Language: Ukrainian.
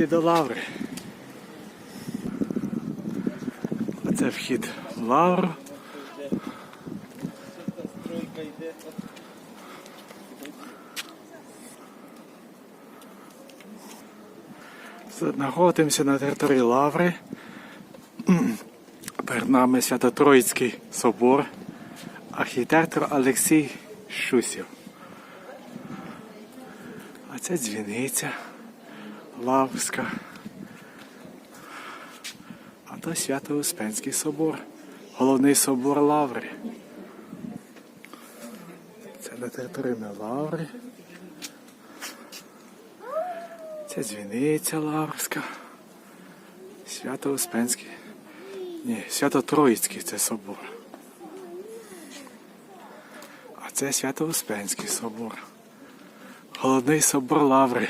йти до лаври. Оце вхід в лавру. Знаходимося на території Лаври. Перед нами Свято-Троїцький собор, архітектор Олексій Шусів. А це дзвіниця Лаврська. А то Свято-Успенський собор, головний собор Лаври. Це на території Лаври. Це дзвіниця Лаврська. Свято-Успенський. Ні, Свято-Троїцький це собор. А це Свято-Успенський собор. Головний собор Лаври.